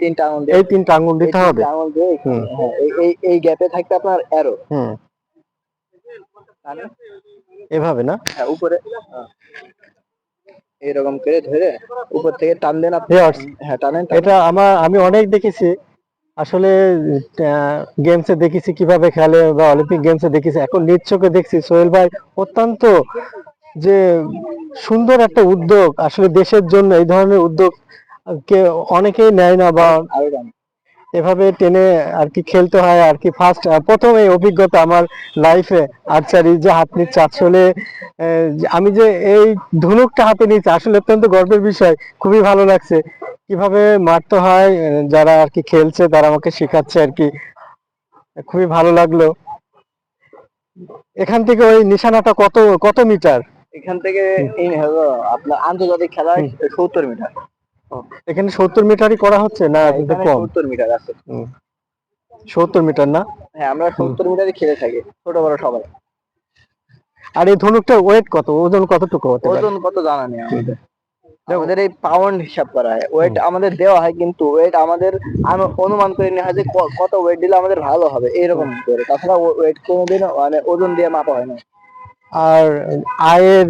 তিনটা আঙুল এই তিনটা আঙ্গুল দিতে হবে। আঙুল দিয়ে এখানে, হুম। হ্যাঁ, এই এই এই গ্যাপে থাকবে আপনার অ্যারো হুম। এভাবে না? হ্যাঁ উপরে। এরকম করে ধরে উপর থেকে টান দেন আপনি। হ্যাঁ টানেন এটা আমার আমি অনেক দেখেছি। আসলে গেমসে দেখেছি কীভাবে খেলে বা অলিম্পিক গেমসে দেখেছি। এখন নিজ চোখে দেখছি। সোহেল ভাই অত্যন্ত যে সুন্দর একটা উদ্যোগ আসলে দেশের জন্য এই ধরনের উদ্যোগ কে অনেকেই নেয় না বা এভাবে টেনে আর কি খেলতে হয় আর কি ফার্স্ট প্রথম এই অভিজ্ঞতা আমার লাইফে আর্চারি যে হাত নিচ্ছে আসলে আমি যে এই ধনুকটা হাতে নিচ্ছি আসলে অত্যন্ত গর্বের বিষয় খুবই ভালো লাগছে। কীভাবে মারতে হয় যারা আর কি খেলছে তারা আমাকে শেখাচ্ছে আর কি। খুবই ভালো লাগল। এখান থেকে ওই নিশানাটা কত কত মিটার? এখান থেকে আপনার আন্তর্জাতিক খেলায় সত্তর মিটার। এখানে সত্তর মিটারই করা হচ্ছে না কিন্তু কম? সত্তর মিটার আছে। সত্তর মিটার না? হ্যাঁ আমরা সত্তর মিটারই খেলে থাকি ছোট বড় সবাই। আর এই ধনুকটা ওয়েট কত? ওজন কতটুকু হতে পারে? ওজন কত জানা নেই আমাদের। আমাদের এই পাউন্ড হিসাব করা হয়। ওয়েট আমাদের দেওয়া হয় কিন্তু ওয়েট আমাদের আনু- অনুমান করে নেওয়া হয় যে কত ওয়েট দিলে আমাদের ভালো হবে এরকম করে। তাছাড়া ওয়েট কোনোদিন মানে ওজন দিয়ে মাপা হয় না। আর আয়ের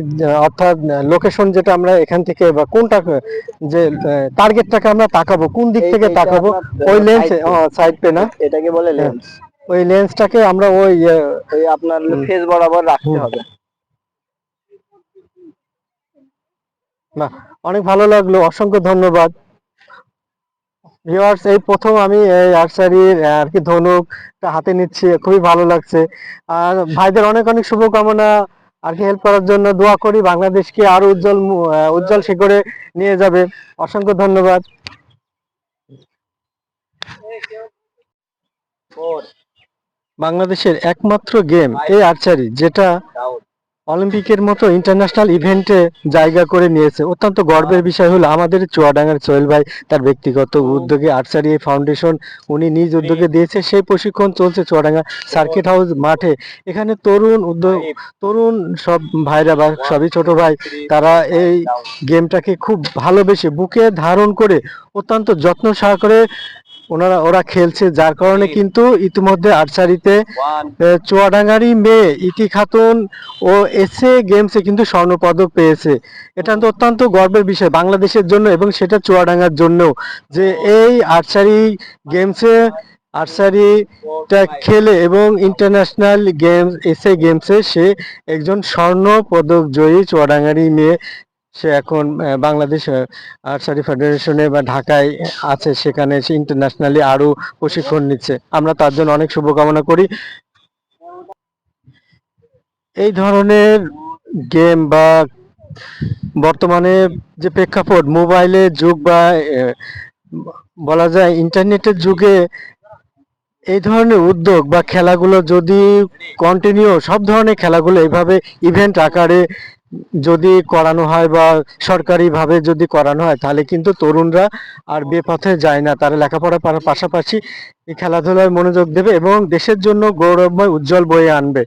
অর্থাৎ লোকেশন যেটা আমরা এখান থেকে বা কোনটা যে টার্গেটটাকে আমরা তাকাবো কোন দিক থেকে তাকাবো ওই লেন্স সাইড পে না এটাকে বলে লেন্স ওই লেন্সটাকে আমরা ওই ওই আপনার ফেস বরাবর রাখতে হবে। না অনেক ভালো লাগল অসংখ্য ধন্যবাদ। ভিউয়ার্স এই প্রথম আমি এই আর্চারির আর কি ধনুকটা হাতে নিচ্ছি, খুবই ভালো লাগছে। আর ভাইদের অনেক অনেক শুভকামনা, আর কি হেল্প করার জন্য দোয়া করি, বাংলাদেশকে আরও উজ্জ্বল উজ্জ্বল শিখরে নিয়ে যাবে। অসংখ্য ধন্যবাদ। বাংলাদেশের একমাত্র গেম এই আর্চারি, যেটা অলিম্পিকের মতো ইন্টারন্যাশনাল ইভেন্টে জায়গা করে নিয়েছে। অত্যন্ত গর্বের বিষয় হলো আমাদের চুয়াডাঙ্গার সোহেল ভাই তার ব্যক্তিগত উদ্যোগে আর্চারি ফাউন্ডেশন উনি নিজ উদ্যোগে দিয়েছে। সেই প্রশিক্ষণ চলছে চুয়াডাঙ্গা সার্কিট হাউস মাঠে। এখানে তরুণ উদ্যোগ তরুণ সব ভাইরা বা সবই ছোট ভাই তারা এই গেমটাকে খুব ভালোবেসে বুকে ধারণ করে অত্যন্ত যত্ন সহকারে ওনারা ওরা খেলছে যার কারণে কিন্তু ইতিমধ্যে আর্চারিতে চুয়াডাঙ্গারি মেয়ে ইতি খাতুন ও এসএ গেমসে কিন্তু স্বর্ণ পদক পেয়েছে। এটা তো অত্যন্ত গর্বের বিষয় বাংলাদেশের জন্য এবং সেটা চুয়াডাঙ্গার জন্য যে এই আর্চারি গেমসে আর্চারিটা খেলে এবং ইন্টারন্যাশনাল গেমস এসএ গেমসে সে একজন স্বর্ণ পদক জয়ী চুয়াডাঙ্গারই মেয়ে সে এখন বাংলাদেশ আর্চারি ফেডারেশনে বা ঢাকায় আছে, সেখানে সে ইন্টারন্যাশনালি আরও প্রশিক্ষণ নিচ্ছে। আমরা তার জন্য অনেক শুভকামনা করি। এই ধরনের গেম বা বর্তমানে যে প্রেক্ষাপট মোবাইলের যুগ বা বলা যায় ইন্টারনেটের যুগে এই ধরনের উদ্যোগ বা খেলাগুলো যদি কন্টিনিউ সব ধরনের খেলাগুলো এইভাবে ইভেন্ট আকারে যদি করানো হয় বা সরকারিভাবে যদি করানো হয়, তাহলে কিন্তু তরুণরা আর বেপথে যায় না। তারা লেখাপড়া পড়ার পাশাপাশি খেলাধুলায় মনোযোগ দেবে এবং দেশের জন্য গৌরবময়, উজ্জ্বল বয়ে আনবে।